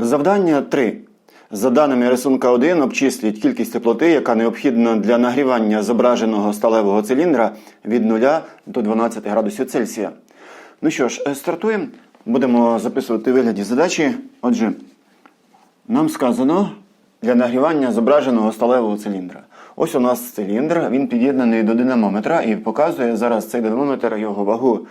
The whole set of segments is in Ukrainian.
Завдання 3. За даними рисунка 1 обчисліть кількість теплоти, яка необхідна для нагрівання зображеного сталевого циліндра від 0 до 12 градусів Цельсія. Ну що ж, е, стартуємо. Будемо записувати вигляді задачі. Отже, нам сказано для нагрівання зображеного сталевого циліндра. Ось у нас циліндр, він під'єднаний до динамометра і показує зараз цей динамометр його вагу.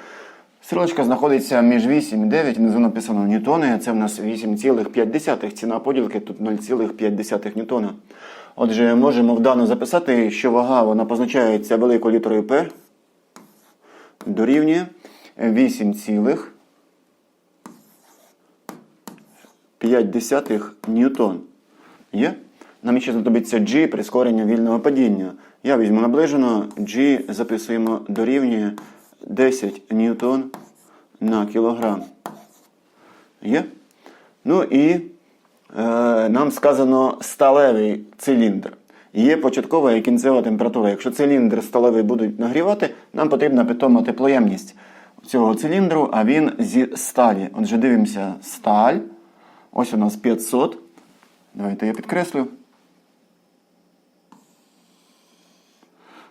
Стрілочка знаходиться між 8 і 9, внизу написано ньютони, це в нас 8,5. Ціна поділки тут 0,5 ньютона. Отже, можемо вдано записати, що вага вона позначається великою літерою P дорівнює 8,5 ньютон. Є? Нам ще знадобиться G прискорення вільного падіння. Я візьму наближено, G записуємо дорівнює 10 ньютон на кілограм. Є? Ну і е, нам сказано сталевий циліндр. Є початкова і кінцева температура. Якщо циліндр сталевий будуть нагрівати, нам потрібна питома теплоємність цього циліндру, а він зі сталі. Отже, дивимося сталь. Ось у нас 500. Давайте я підкреслю.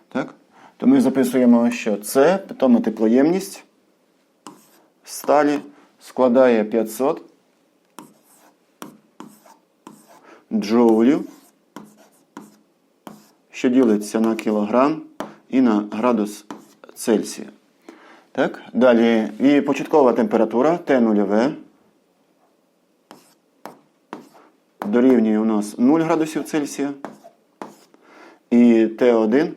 Так? То ми записуємо, що це питома теплоємність сталі складає 500 джоулів, що ділиться на кілограм і на градус Цельсія. Так? Далі і початкова температура Т0В дорівнює у нас 0 градусів Цельсія. І Т1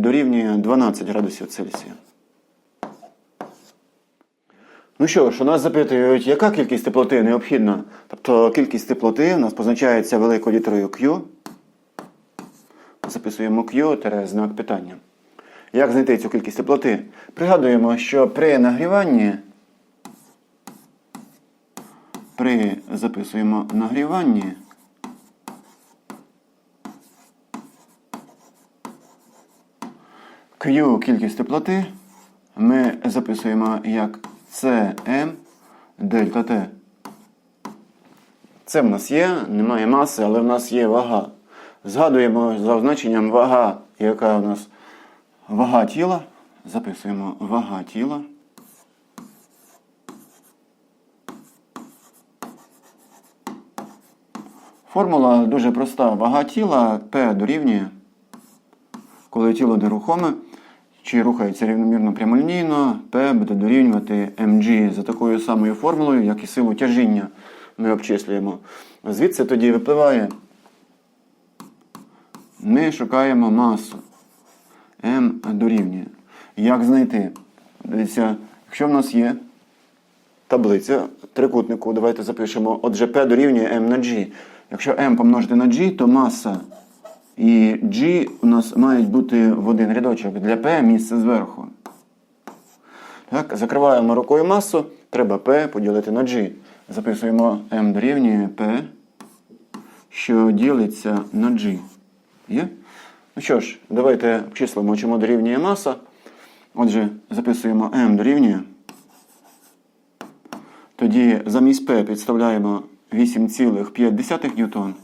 дорівнює 12 градусів Цельсія. Ну що ж, у нас запитують, яка кількість теплоти необхідна? Тобто кількість теплоти у нас позначається великою літерою Q. Записуємо Q знак питання. Як знайти цю кількість теплоти? Пригадуємо, що при нагріванні при записуємо нагріванні Q кількість теплоти ми записуємо як Cm дельта T. Це в нас є, немає маси, але в нас є вага. Згадуємо за означенням вага, яка у нас вага тіла. Записуємо вага тіла. Формула дуже проста. Вага тіла P дорівнює, коли тіло нерухоме, чи рухається рівномірно прямолінійно, P буде дорівнювати mg за такою самою формулою, як і силу тяжіння ми обчислюємо. Звідси тоді випливає, ми шукаємо масу. m дорівнює. Як знайти? Дивіться, якщо в нас є таблиця трикутнику, давайте запишемо, отже, P дорівнює m на g. Якщо m помножити на g, то маса і G у нас мають бути в один рядочок. Для P місце зверху. Так, Закриваємо рукою масу. Треба P поділити на G. Записуємо M дорівнює P, що ділиться на G. Є? Ну що ж, давайте обчислимо, чому дорівнює маса. Отже, записуємо M дорівнює. Тоді замість P підставляємо 8,5 ньютон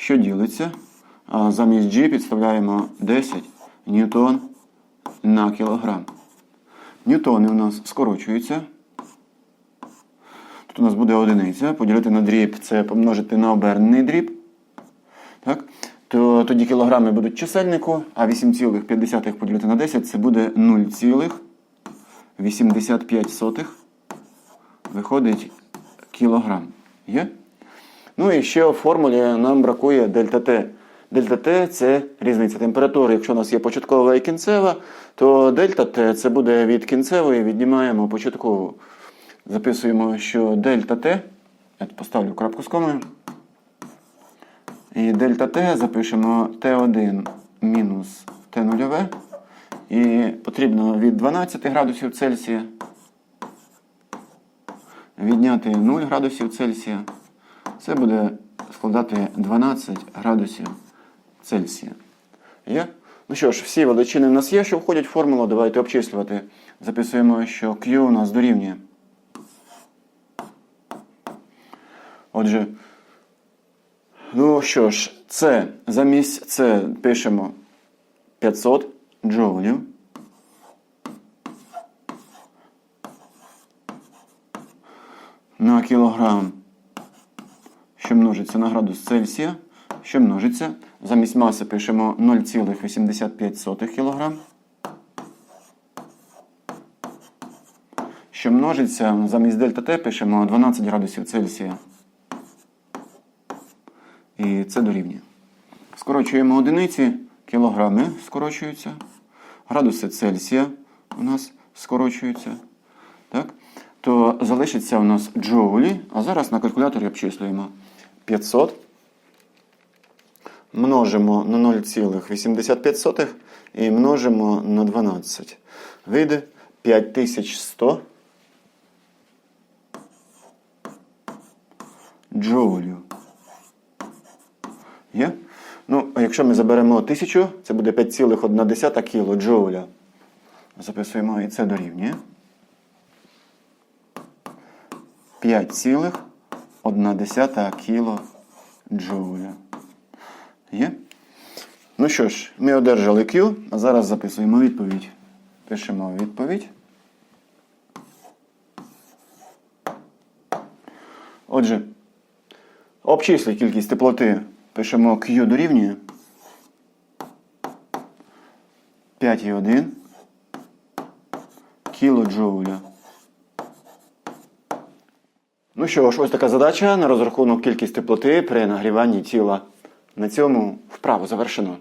що ділиться. Замість G підставляємо 10 ньютон на кілограм. Ньютони у нас скорочуються. Тут у нас буде одиниця. Поділити на дріб це помножити на обернений дріб. Так? То Тоді кілограми будуть чисельнику, а 8,5 поділити на 10 це буде 0,85. Виходить кілограм. Є? Ну і ще в формулі нам бракує дельта Т. Дельта Т це різниця температури. Якщо у нас є початкова і кінцева, то дельта Т це буде від кінцевої, віднімаємо початкову. Записуємо, що дельта Т, я поставлю крапку з комою. І дельта Т запишемо Т1 мінус Т0. І потрібно від 12 градусів Цельсія відняти 0 градусів Цельсія. Це буде складати 12 градусів Цельсія. Є? Ну що ж, всі величини в нас є, що входять в формулу. Давайте обчислювати. Записуємо, що Q у нас дорівнює. Отже, ну що ж, це замість це пишемо 500 джоулів. На кілограм, що множиться на градус Цельсія, що множиться. Замість маси пишемо 0,85 кг. Що множиться, замість дельта Т пишемо 12 градусів Цельсія. І це дорівнює. Скорочуємо одиниці, кілограми скорочуються. Градуси Цельсія у нас скорочуються. Так? То залишиться у нас джоулі, а зараз на калькуляторі обчислюємо 500. Множимо на 0,85 і множимо на 12. Вийде 5100 джоулів. Є? Ну, якщо ми заберемо 1000, це буде 5,1 кіло джоуля. Записуємо і це дорівнює. 5,1 кіло джоуля. Є? Ну що ж, ми одержали Q, а зараз записуємо відповідь. Пишемо відповідь. Отже, обчисліть кількість теплоти. Пишемо Q дорівнює 5,1 кілоджоуля. Ну що ж, ось така задача на розрахунок кількість теплоти при нагріванні тіла. На цьому вправу завершено.